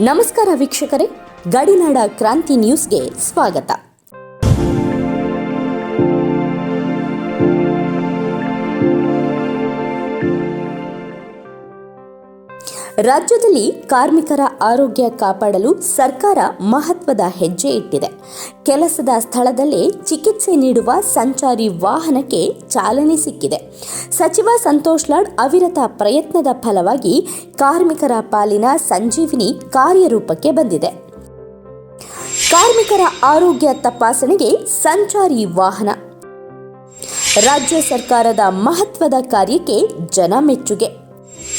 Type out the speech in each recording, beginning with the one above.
ನಮಸ್ಕಾರ ವೀಕ್ಷಕರೇ ಗಡಿನಾಡ ಕ್ರಾಂತಿ ನ್ಯೂಸ್ಗೆ ಸ್ವಾಗತ. ರಾಜ್ಯದಲ್ಲಿ ಕಾರ್ಮಿಕರ ಆರೋಗ್ಯ ಕಾಪಾಡಲು ಸರ್ಕಾರ ಮಹತ್ವದ ಹೆಜ್ಜೆ ಇಟ್ಟಿದೆ. ಕೆಲಸದ ಸ್ಥಳದಲ್ಲೇ ಚಿಕಿತ್ಸೆ ನೀಡುವ ಸಂಚಾರಿ ವಾಹನಕ್ಕೆ ಚಾಲನೆ ಸಿಕ್ಕಿದೆ. ಸಚಿವ ಸಂತೋಷ್ ಲಾಡ್ ಅವಿರತ ಪ್ರಯತ್ನದ ಫಲವಾಗಿ ಕಾರ್ಮಿಕರ ಪಾಲಿನ ಸಂಜೀವಿನಿ ಕಾರ್ಯರೂಪಕ್ಕೆ ಬಂದಿದೆ. ಕಾರ್ಮಿಕರ ಆರೋಗ್ಯ ತಪಾಸಣೆಗೆ ಸಂಚಾರಿ ವಾಹನ. ರಾಜ್ಯ ಸರ್ಕಾರದ ಮಹತ್ವದ ಕಾರ್ಯಕ್ಕೆ ಜನ ಮೆಚ್ಚುಗೆ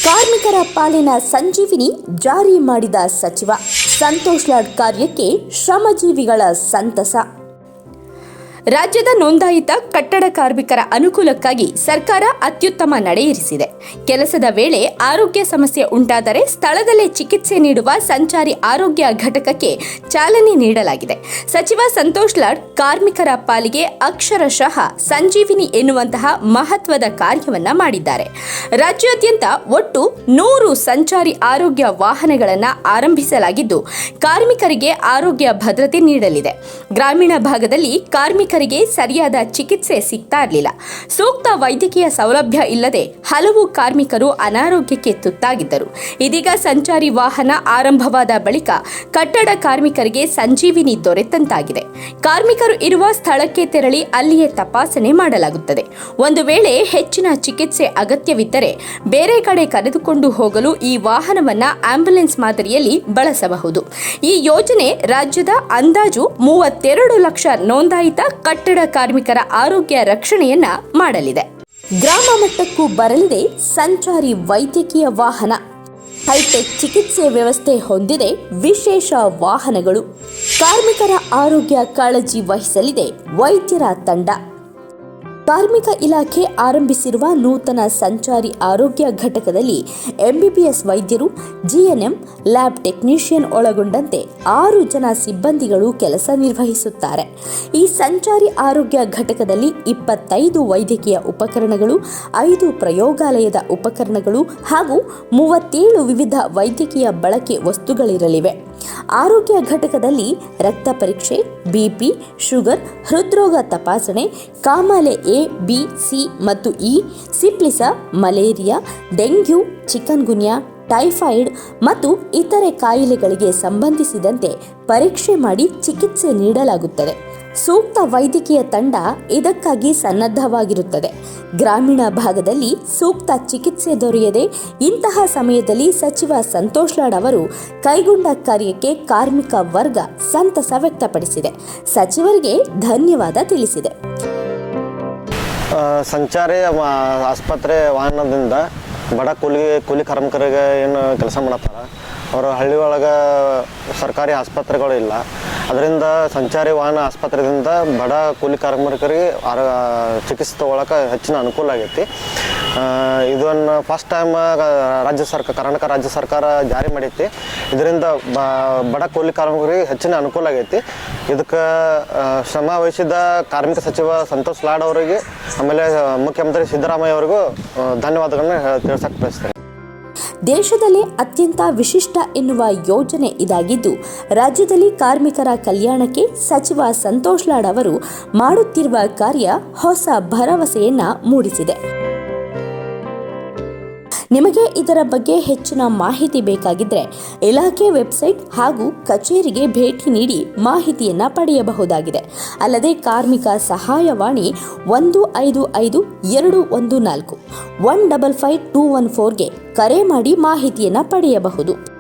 ಕಾರ್ಮಿಕರ ಪಾಲಿನ ಸಂಜೀವಿನಿ ಜಾರಿ ಮಾಡಿದ ಸಚಿವ ಸಂತೋಷ್ ಲಾಡ್ ಕಾರ್ಯಕ್ಕೆ ಶ್ರಮಜೀವಿಗಳ ಸಂತಸ. ರಾಜ್ಯದ ನೋಂದಾಯಿತ ಕಟ್ಟಡ ಕಾರ್ಮಿಕರ ಅನುಕೂಲಕ್ಕಾಗಿ ಸರ್ಕಾರ ಅತ್ಯುತ್ತಮ ನಡೆಯಿರಿಸಿದೆ. ಕೆಲಸದ ವೇಳೆ ಆರೋಗ್ಯ ಸಮಸ್ಯೆ ಉಂಟಾದರೆ ಸ್ಥಳದಲ್ಲೇ ಚಿಕಿತ್ಸೆ ನೀಡುವ ಸಂಚಾರಿ ಆರೋಗ್ಯ ಘಟಕಕ್ಕೆ ಚಾಲನೆ ನೀಡಲಾಗಿದೆ. ಸಚಿವ ಸಂತೋಷ್ ಲಾಡ್ ಕಾರ್ಮಿಕರ ಪಾಲಿಗೆ ಅಕ್ಷರಶಃ ಸಂಜೀವಿನಿ ಎನ್ನುವಂತಹ ಮಹತ್ವದ ಕಾರ್ಯವನ್ನ ಮಾಡಿದ್ದಾರೆ. ರಾಜ್ಯಾದ್ಯಂತ ಒಟ್ಟು ನೂರು ಸಂಚಾರಿ ಆರೋಗ್ಯ ವಾಹನಗಳನ್ನು ಆರಂಭಿಸಲಾಗಿದ್ದು, ಕಾರ್ಮಿಕರಿಗೆ ಆರೋಗ್ಯ ಭದ್ರತೆ ನೀಡಲಿದೆ. ಗ್ರಾಮೀಣ ಭಾಗದಲ್ಲಿ ಕಾರ್ಮಿಕರಿಗೆ ಸರಿಯಾದ ಚಿಕಿತ್ಸೆ ಸಿಗ್ತಾ ಇರಲಿಲ್ಲ. ಸೂಕ್ತ ವೈದ್ಯಕೀಯ ಸೌಲಭ್ಯ ಇಲ್ಲದೆ ಹಲವು ಕಾರ್ಮಿಕರು ಅನಾರೋಗ್ಯಕ್ಕೆ ತುತ್ತಾಗಿದ್ದರು. ಇದೀಗ ಸಂಚಾರಿ ವಾಹನ ಆರಂಭವಾದ ಬಳಿಕ ಕಟ್ಟಡ ಕಾರ್ಮಿಕರಿಗೆ ಸಂಜೀವಿನಿ ದೊರೆತಂತಾಗಿದೆ. ಕಾರ್ಮಿಕರು ಇರುವ ಸ್ಥಳಕ್ಕೆ ತೆರಳಿ ಅಲ್ಲಿಯೇ ತಪಾಸಣೆ ಮಾಡಲಾಗುತ್ತದೆ. ಒಂದು ವೇಳೆ ಹೆಚ್ಚಿನ ಚಿಕಿತ್ಸೆ ಅಗತ್ಯವಿದ್ದರೆ ಬೇರೆ ಕಡೆ ಕರೆದುಕೊಂಡು ಹೋಗಲು ಈ ವಾಹನವನ್ನ ಆಂಬ್ಯುಲೆನ್ಸ್ ಮಾದರಿಯಲ್ಲಿ ಬಳಸಬಹುದು. ಈ ಯೋಜನೆ ರಾಜ್ಯದ ಅಂದಾಜು ಮೂವತ್ತೆರಡು ಲಕ್ಷ ನೋಂದಾಯಿತ ಕಟ್ಟಡ ಕಾರ್ಮಿಕರ ಆರೋಗ್ಯ ರಕ್ಷಣೆಯನ್ನ ಮಾಡಲಿದೆ. ಗ್ರಾಮ ಮಟ್ಟಕ್ಕೂ ಬರಲಿದೆ ಸಂಚಾರಿ ವೈದ್ಯಕೀಯ ವಾಹನ. ಹೈಟೆಕ್ ಚಿಕಿತ್ಸೆ ವ್ಯವಸ್ಥೆ ಹೊಂದಿದೆ ವಿಶೇಷ ವಾಹನಗಳು. ಕಾರ್ಮಿಕರ ಆರೋಗ್ಯ ಕಾಳಜಿ ವಹಿಸಲಿದೆ ವೈದ್ಯರ ತಂಡ. ಕಾರ್ಮಿಕ ಇಲಾಖೆ ಆರಂಭಿಸಿರುವ ನೂತನ ಸಂಚಾರಿ ಆರೋಗ್ಯ ಘಟಕದಲ್ಲಿ ಎಂಬಿಬಿಎಸ್ ವೈದ್ಯರು ಜಿಎನ್ಎಂ ಲ್ಯಾಬ್ ಟೆಕ್ನಿಷಿಯನ್ ಒಳಗೊಂಡಂತೆ ಆರು ಜನ ಸಿಬ್ಬಂದಿಗಳು ಕೆಲಸ ನಿರ್ವಹಿಸುತ್ತಾರೆ. ಈ ಸಂಚಾರಿ ಆರೋಗ್ಯ ಘಟಕದಲ್ಲಿ ಇಪ್ಪತ್ತೈದು ವೈದ್ಯಕೀಯ ಉಪಕರಣಗಳು, ಐದು ಪ್ರಯೋಗಾಲಯದ ಉಪಕರಣಗಳು ಹಾಗೂ ಮೂವತ್ತೇಳು ವಿವಿಧ ವೈದ್ಯಕೀಯ ಬಳಕೆ ವಸ್ತುಗಳಿರಲಿವೆ. ಆರೋಗ್ಯ ಘಟಕದಲ್ಲಿ ರಕ್ತ ಪರೀಕ್ಷೆ ಬಿಪಿ ಶುಗರ್, ಹೃದ್ರೋಗ ತಪಾಸಣೆ, ಕಾಮಾಲೆ ಎ ಬಿ ಸಿ ಮತ್ತು E syphilis, malaria, dengue, chikungunya, typhoid ಮತ್ತು ಇತರೆ ಕಾಯಿಲೆಗಳಿಗೆ ಸಂಬಂಧಿಸಿದಂತೆ ಪರೀಕ್ಷೆ ಮಾಡಿ ಚಿಕಿತ್ಸೆ ನೀಡಲಾಗುತ್ತದೆ. ಸೂಕ್ತ ವೈದ್ಯಕೀಯ ತಂಡ ಇದಕ್ಕಾಗಿ ಸನ್ನದ್ಧವಾಗಿರುತ್ತದೆ. ಗ್ರಾಮೀಣ ಭಾಗದಲ್ಲಿ ಸೂಕ್ತ ಚಿಕಿತ್ಸೆ ದೊರೆಯದೆ ಇಂತಹ ಸಮಯದಲ್ಲಿ ಸಚಿವ ಸಂತೋಷ್ ಲಾಡ್ ಅವರು ಕೈಗೊಂಡ ಕಾರ್ಯಕ್ಕೆ ಕಾರ್ಮಿಕ ವರ್ಗ ಸಂತಸ ವ್ಯಕ್ತಪಡಿಸಿದೆ. ಸಚಿವರಿಗೆ ಧನ್ಯವಾದ ತಿಳಿಸಿದೆ. ಸಂಚಾರಿ ಆಸ್ಪತ್ರೆ ವಾಹನದಿಂದ ಬಡ ಕೂಲಿ ಕೂಲಿ ಕಾರ್ಮಿಕರಿಗೆ ಏನು ಕೆಲಸ ಮಾಡತ್ತಾರ? ಅವರು ಹಳ್ಳಿ ಒಳಗೆ ಸರ್ಕಾರಿ ಆಸ್ಪತ್ರೆಗಳು ಇಲ್ಲ. ಅದರಿಂದ ಸಂಚಾರಿ ವಾಹನ ಆಸ್ಪತ್ರೆಯಿಂದ ಬಡ ಕೂಲಿ ಕಾರ್ಮಿಕರಿಗೆ ಆರ ಚಿಕಿತ್ಸೆ ತೊಗೊಳಕ್ಕೆ ಹೆಚ್ಚಿನ ಅನುಕೂಲ ಆಗೈತಿ. ಇದನ್ನು ಫಸ್ಟ್ ಟೈಮ್ ರಾಜ್ಯ ಸರ್ಕಾರ ಕರ್ನಾಟಕ ರಾಜ್ಯ ಸರ್ಕಾರ ಜಾರಿ ಮಾಡೈತಿ. ಇದರಿಂದ ಬಡ ಕೂಲಿ ಕಾರ್ಮಿಕರಿಗೆ ಹೆಚ್ಚಿನ ಅನುಕೂಲ ಆಗೈತಿ. ಇದಕ್ಕೆ ಶ್ರಮ ವಹಿಸಿದ ಕಾರ್ಮಿಕ ಸಚಿವ ಸಂತೋಷ್ ಲಾಡ್ ಅವರಿಗೆ, ಆಮೇಲೆ ಮುಖ್ಯಮಂತ್ರಿ ಸಿದ್ದರಾಮಯ್ಯ ಅವರಿಗೂ ಧನ್ಯವಾದಗಳನ್ನ ತಿಳ್ಸಕ್ಕೆ ಬಯಸ್ತೇನೆ. ದೇಶದಲ್ಲೇ ಅತ್ಯಂತ ವಿಶಿಷ್ಟ ಎನ್ನುವ ಯೋಜನೆ ಇದಾಗಿದ್ದು, ರಾಜ್ಯದಲ್ಲಿ ಕಾರ್ಮಿಕರ ಕಲ್ಯಾಣಕ್ಕೆ ಸಚಿವ ಸಂತೋಷ್ ಲಾಡ್ ಅವರು ಮಾಡುತ್ತಿರುವ ಕಾರ್ಯ ಹೊಸ ಭರವಸೆಯನ್ನ ಮೂಡಿಸಿದೆ. ನಿಮಗೆ ಇದರ ಬಗ್ಗೆ ಹೆಚ್ಚಿನ ಮಾಹಿತಿ ಬೇಕಾಗಿದ್ದರೆ ಇಲಾಖೆ ವೆಬ್ಸೈಟ್ ಹಾಗೂ ಕಚೇರಿಗೆ ಭೇಟಿ ನೀಡಿ ಮಾಹಿತಿಯನ್ನ ಪಡೆಯಬಹುದಾಗಿದೆ. ಅಲ್ಲದೆ ಕಾರ್ಮಿಕ ಸಹಾಯವಾಣಿ ಒಂದು ಐದು ಐದು ಎರಡು ಒಂದು ನಾಲ್ಕು, one double five two one ಫೋರ್ಗೆ ಕರೆ ಮಾಡಿ ಮಾಹಿತಿಯನ್ನು ಪಡೆಯಬಹುದು.